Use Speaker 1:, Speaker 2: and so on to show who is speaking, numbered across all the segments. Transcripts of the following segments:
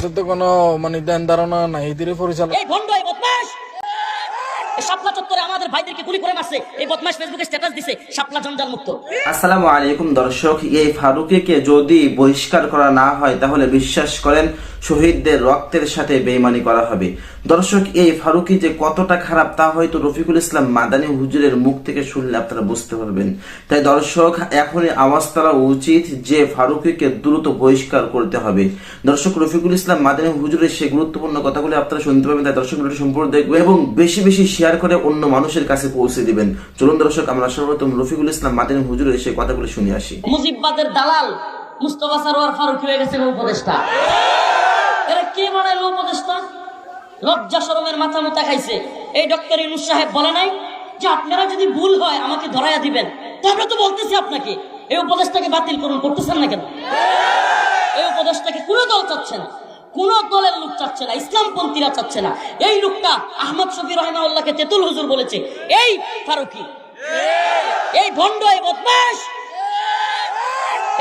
Speaker 1: আমাদের তো কোনো মানে ধ্যান ধারণা নাই। এদের পরিচালক।
Speaker 2: এই ভন্ড এই বদমাশ! শাপলা চত্বরে আমাদের ভাইদেরকে গুলি করে মারছে। এই বদমাশ ফেসবুকে স্ট্যাটাস দিছে শাপলা জঞ্জাল মুক্ত
Speaker 3: আসসালামু আলাইকুম দর্শক। এই ফারুকিকে যদি বহিষ্কার করা না হয় তাহলে বিশ্বাস করেন শহীদদের রক্তের সাথে বেইমানি করা হবে। দর্শক, এই ফারুকি যে কতটা খারাপ তা হয়তো রফিকুল ইসলাম মাদানী হুজুরের মুখ থেকে শুনলে আপনারা বুঝতে পারবেন। তাই দর্শক, এখনই আওয়াজ তোলা উচিত যে ফারুকিকে দ্রুত বহিষ্কার করতে হবে। দর্শক, রফিকুল ইসলাম মাদানী হুজুরের সেই গুরুত্বপূর্ণ কথাগুলি আপনারা শুনতে পাবেন, তাই দর্শক সম্পূর্ণ দেখবেন এবং বেশি বেশি শেয়ার করে অন্য মানুষের কাছে পৌঁছে দিবেন। চলুন দর্শক, আমরা সর্বপ্রথম রফিকুল ইসলাম মাদানী হুজুরের সেই কথাগুলি শুনে আসি।
Speaker 2: মুজিববাদের দালাল মুস্তফা সারোয়ার ফারুকি হয়ে গেছে উপদেষ্টা এরা কে বানাইলো উপদেষ্টা লজ্জা শরমের মাথা মোতা খাইছে। এই ডক্টর ইনুস সাহেব বলে নাই যে আপনারা যদি ভুল হয় আমাকে ধরাইয়া দিবেন। তো আমরা তো বলতেছি আপনাকে, এই উপদেশটাকে বাতিল করুন, করতেছেন না কেন? এই উপদেশটাকে কোনো দল চাচ্ছে না। কোন দলের লোক চাচ্ছে না, ইসলামপন্থীরা চাচ্ছে না। এই লোকটা আহমদ শফি রহমাউল্লাহকে তেতুল হুজুর বলেছে। এই ফারুকি, এই ভণ্ড, এই বদমাস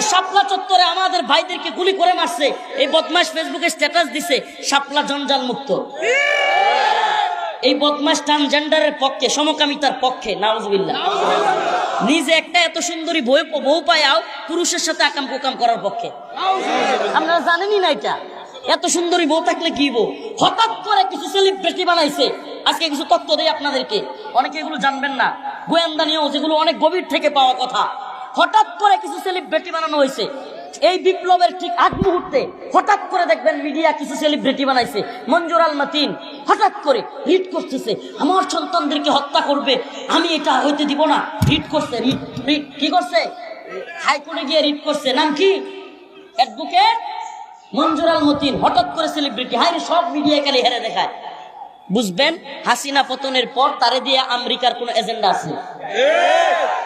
Speaker 2: শাপলা চত্বরে আমাদের ভাইদেরকে গুলি করে মারছে। এই বদমাস ফেসবুকে স্ট্যাটাস দিছে, শাপলা জঞ্জাল মুক্ত। এই বদমাস ট্রান্সজেন্ডারের পক্ষে, সমকামিতার পক্ষে, নাউজুবিল্লাহ। নিজে একটা এত সুন্দরী বউ বউ পায়াও পুরুষের সাথে আকাম কুকাম করার পক্ষে। আপনারা জানেনই না এটা। এত সুন্দরী বউ থাকলে কি বউ? হঠাৎ করে কিছু সেলিব্রিটি বানাইছে। আজকে কিছু তথ্য দেয় আপনাদেরকে। অনেকে এগুলো জানবেন না। গোয়েন্দা নিয়েও যেগুলো অনেক গভীর থেকে পাওয়া কথা। হঠাৎ করে কিছু সেলিব্রিটি বানানো হয়েছে। এই বিপ্লবের ঠিক আগ মুহূর্তে হঠাৎ করে দেখবেন মিডিয়া কিছু সেলিব্রিটি বানাইছে। মঞ্জুর আল মাতিন হঠাৎ করে হিট করতেছে। আমার সন্তানদেরকে হত্যা করবে, আমি এটা হইতে দিব না। হিট করছে রিট রিট কি করছে? হাইকোর্টে গিয়ে রিট করছে। নাম কি? অ্যাডভোকেট মঞ্জুর আল মতিন। হঠাৎ করে সেলিব্রিটি হাই সব মিডিয়া খালি হেরে দেখায়। বুঝবেন, হাসিনা পতনের পর তারে দিয়ে আমেরিকার কোন এজেন্ডা আছে।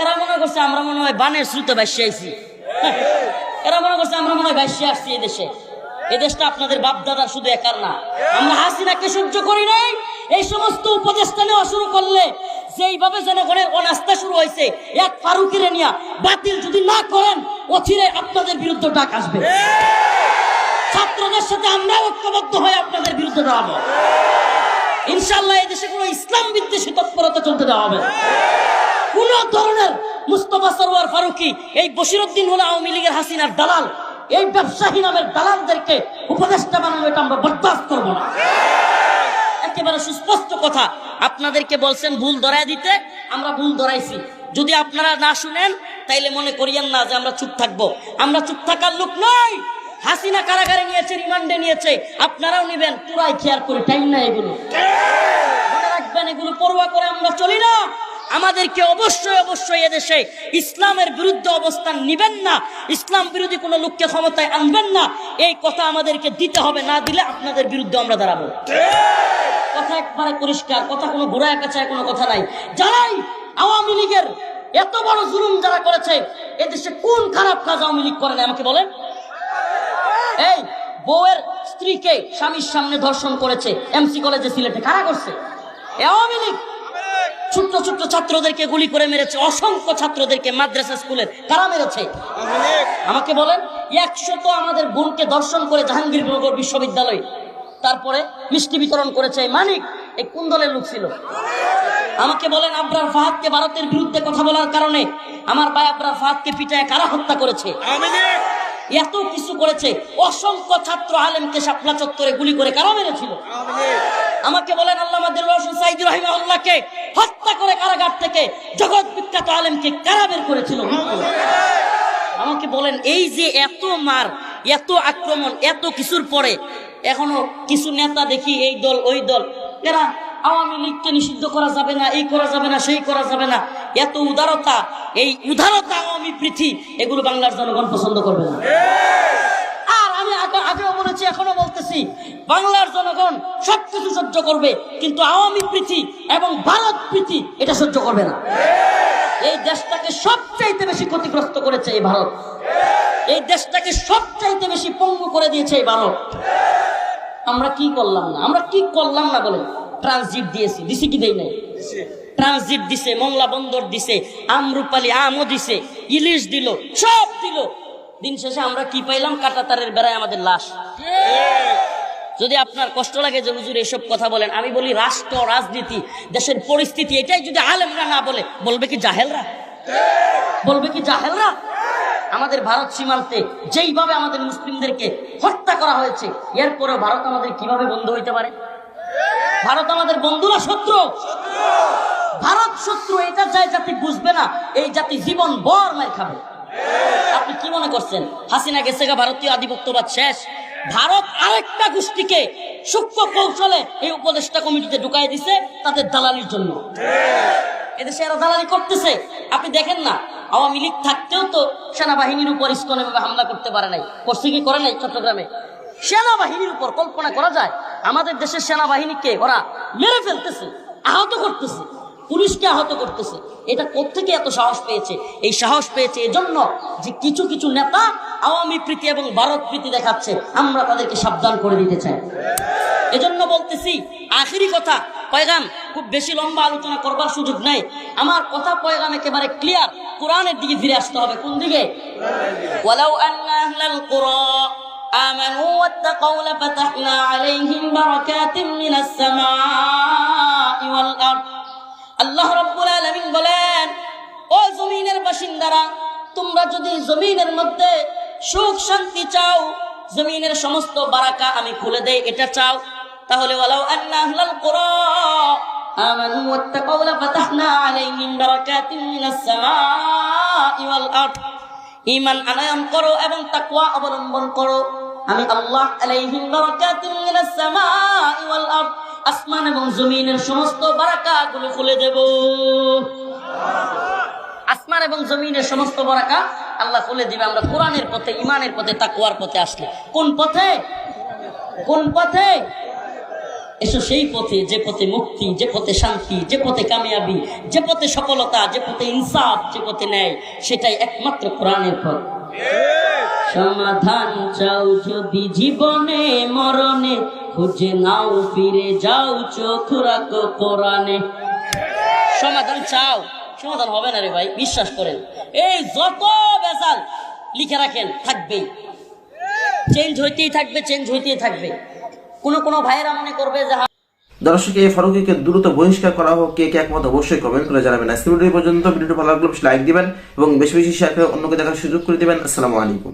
Speaker 2: এরা মনে করছে আমরা মনে হয় বানের শ্রুতে ভাসিয়ে আইছি। এরা মনে করছে আমরা মনে হয় ভাসিয়ে আসছি এই দেশে। এই দেশটা আপনাদের বাপ দাদা শুধু একার না। আমরা হাসিনাকে সহ্য করি নাই। এই সমস্ত উপদেষ্টা নেওয়া শুরু করলে যেইভাবে জনগণের অনাস্থা শুরু হয়েছে, এক ফারুকিরে নিয়া বাতিল যদি না করেন অচিরে আপনাদের বিরুদ্ধে ডাক আসবে। ছাত্রদের সাথে আমরা ঐক্যবদ্ধ হয়ে আপনাদের বিরুদ্ধে দাঁড়াবো। ইনশাল্লাহ এই দেশে কোনো ইসলাম বিদ্বেষী তৎপরতা চলতে দেওয়া হবে। কোন ধরনের মুস্তফা সরোয়ার ফারুকি, এই বসিরুদ্দিন হলো আওয়ামী লীগের হাসিনার দালাল। এই ব্যবসায়ী নামের দালালদেরকে উপদেষ্টা বানানো এটা আমরা বরদাস্ত করব না। একেবারে সুস্পষ্ট কথা। আপনাদেরকে বলছেন ভুল ধরায় দিতে, আমরা ভুল ধরাইছি। যদি আপনারা না শুনেন, তাইলে মনে করিয়েন না যে আমরা চুপ থাকব। আমরা চুপ থাকার লোক নই। হাসিনা কারাগারে নিয়েছে, রিমান্ডে নিয়েছে। আপনারাও নেবেন, পুরাই খেয়াল করে, টাইম না এগুলো। মনে রাখবেন, এগুলো পড়ুয়া করে আমরা চলি না। আমাদেরকে অবশ্যই অবশ্যই এদেশে ইসলামের বিরুদ্ধে অবস্থান নিবেন না। ইসলাম বিরোধী কোনো লোককে ক্ষমতায় আনবেন না। এই কথা আমাদেরকে দিতে হবে, না দিলে আপনাদের বিরুদ্ধে আমরা দাঁড়াবো। কথা একবারে পরিষ্কার, কথা কোনো ঘোড়া কাছে কোনো কথা নাই। যারাই আওয়ামী লীগের এত বড় জুলুম যারা করেছে, এদেশে কোন খারাপ কাজ আওয়ামী লীগ করে না আমাকে বলেন? এই বউয়ের স্ত্রীকে স্বামীর সামনে ধর্ষণ করেছে, এমসি কলেজে সিলেটে, কারা করছে? আওয়ামী লীগ ছোট্ট ছোট্ট ছাত্রদেরকে গুলি করে মেরেছে, অসংখ্য ছাত্রদেরকে মাদ্রাসা স্কুলে কারা মেরেছে? আমাকে বলেন একশো তো আমাদের বোনকে দর্শন করে জাহাঙ্গীরনগর বিশ্ববিদ্যালয়, তারপরে মিষ্টি বিতরণ করেছে মানিক, এই কোন দলের লোক ছিল? আমাকে বলেন, আবরার ফাহাদকে ভারতের বিরুদ্ধে কথা বলার কারণে আমার ভাই আবরার ফাহাদকে পিটায় কারা হত্যা করেছে? এত কিছু করেছে, অসংখ্য ছাত্র আলেমকে শাপলা চত্বরে গুলি করে কারা মেরেছিল? আমাকে বলেন সাইদ রহিমাউল্লাহকে হত্যা করে কারাগার থেকে জগৎ বিখ্যাত আলেমকে কারা বের করেছিল? আমাকে বলেন, এই যে এত মার, এত আক্রমণ, এত কিছুর পরে এখনও কিছু নেতা দেখি এই দল, ওই দল। এরা আওয়ামী লীগকে নিষিদ্ধ করা যাবে না, এই করা যাবে না, সেই করা যাবে না। এত উদারতা, এই উদারতা আওয়ামী পৃথিবী, এগুলো বাংলার জনগণ পছন্দ করবে না আর আমি আগে আগেও বলেছি এখনও বলতেছি, বাংলার জনগণ সবকিছু সহ্য করবে, কিন্তু আওয়ামী প্রীতি এবং ভারত প্রীতি এটা সহ্য করবে না। এই দেশটাকে সবচাইতে বেশি ক্ষতিগ্রস্ত করেছে এই ভারত। এই দেশটাকে সবচাইতে বেশি পঙ্গু করে দিয়েছে এই ভারত। আমরা কি করলাম না? আমরা কি করলাম না বলে ট্রানজিট দিয়েছি, দিছি কি দেই নাই? ট্রানজিট দিছে মংলা বন্দর দিছে, আমরুপালি আমও দিছে, ইলিশ দিল, সব দিল। দিন শেষে আমরা কি পাইলাম? কাটাতারের বেড়ায় আমাদের লাশ। যদি আপনার কষ্ট লাগে যে হুজুর এসব কথা বলেন আমি বলি রাষ্ট্র রাজনীতি দেশের পরিস্থিতি এটাই যদি আলেমরা না বলে বলবে কি জাহেলরা? বলবে কি জাহেলরা? আমাদের ভারত সীমান্তে যেইভাবে আমাদের মুসলিমদেরকে হত্যা করা হয়েছে এরপরে ভারত আমাদের কীভাবে বন্ধু হইতে পারে? ভারত আমাদের বন্ধু না শত্রু। ভারত শত্রু এটা যায় জাতি বুঝবে না এই জাতি জীবন বর মার খাবে। আপনি কি মনে করছেন? হাসিনা গেছে গা ভারতীয় আধিপত্যবাদ শেষ। ভারত আরেকটা গোষ্ঠীকে সূক্ষ্ম কৌশলে এই উপদেষ্টা কমিটিতে ঢুকাই দিছে তাদের দালালির জন্য। এদেশে এরা দালালি করতেছে। আপনি দেখেন না আওয়ামী লীগ থাকতেও তো সেনাবাহিনীর উপর ইস্কন এভাবে হামলা করতে পারে নাই করছে কি করে নাই চট্টগ্রামে? সেনাবাহিনীর উপর কল্পনা করা যায় আমাদের দেশের সেনাবাহিনীকে ওরা মেরে ফেলতেছে আহত করতেছে পুলিশকে আহত করতেছে। এটা কোত্থেকে এত সাহস পেয়েছে? এই সাহস পেয়েছে এজন্য যে কিছু কিছু নেতা আওয়ামী প্রীতি এবং ভারত প্রীতি দেখাচ্ছে আমরা তাদেরকে সাবধান করে দিতে চাই এজন্য বলতেছি আখিরি কথা পয়গাম খুব বেশি লম্বা আলোচনা করবার সুযোগ নাই আমার কথা পয়গাম একেবারে ক্লিয়ার কোরআনের দিকে ফিরে আসতে হবে কোন দিকে ওয়ালাউ আন্না আহলাল কুরা آمنوا واتقوا لفتحنا عليهم بركات من السماء والأرض আল্লাহ রব্বুল আলামিন বলেন ও জমিনের বাসিন্দারা তোমরা যদি জমিনের মধ্যে সুখ শান্তি চাও, জমিনের সমস্ত বারাকা আমি খুলে দেই, এটা চাও। তাহলে ওয়ালাউ আন্না আহলাল কুরা এবং তাকওয়া অবলম্বন করো। আমি আল্লাহ আলাইহিম বারাকাতিন মিনাস সামাই ওয়াল আরদ, আসমান এবং জমিনের সমস্ত বারাকাগুলো খুলে দেব। আসমান এবং জমিনের সমস্ত বারাকা আল্লাহ খুলে দিবে, আমরা কোরআনের পথে ইমানের পথে, তাকওয়ার পথে আসলে। কোন পথে? কোন পথে? এসো সেই পথে, যে পথে মুক্তি, যে পথে শান্তি, যে পথে কামিয়াবি, যে পথে সফলতা, যে পথে ইনসাফ, যে পথে ন্যায়, সেটাই একমাত্র কোরআনের পথ। সমাধান চাও যদি জীবনে, মরণে, খুঁজে নাও, ফিরে যাও চোখ রাখো কোরআনে। সমাধান চাও। সমাধান হবে না রে ভাই, বিশ্বাস করেন। এই যত বেজাল লিখে রাখেন, থাকবেই। চেঞ্জ হইতেই থাকবে চেঞ্জ হইতেই থাকবে। কোনো কোনো ভাইয়েরা মনে করবে যে
Speaker 3: দর্শক, এই ফারুকিকে দ্রুত বহিষ্কার করা হোক, কে কে একমত অবশ্যই কমেন্ট করে জানাবেন। আজকে ভিডিও পর্যন্ত, ভিডিওটি ভালো লাগলে লাইক দিবেন এবং বেশি বেশি শেয়ার করে অন্যকে দেখার সুযোগ করে দিবেন। আসসালামু আলাইকুম।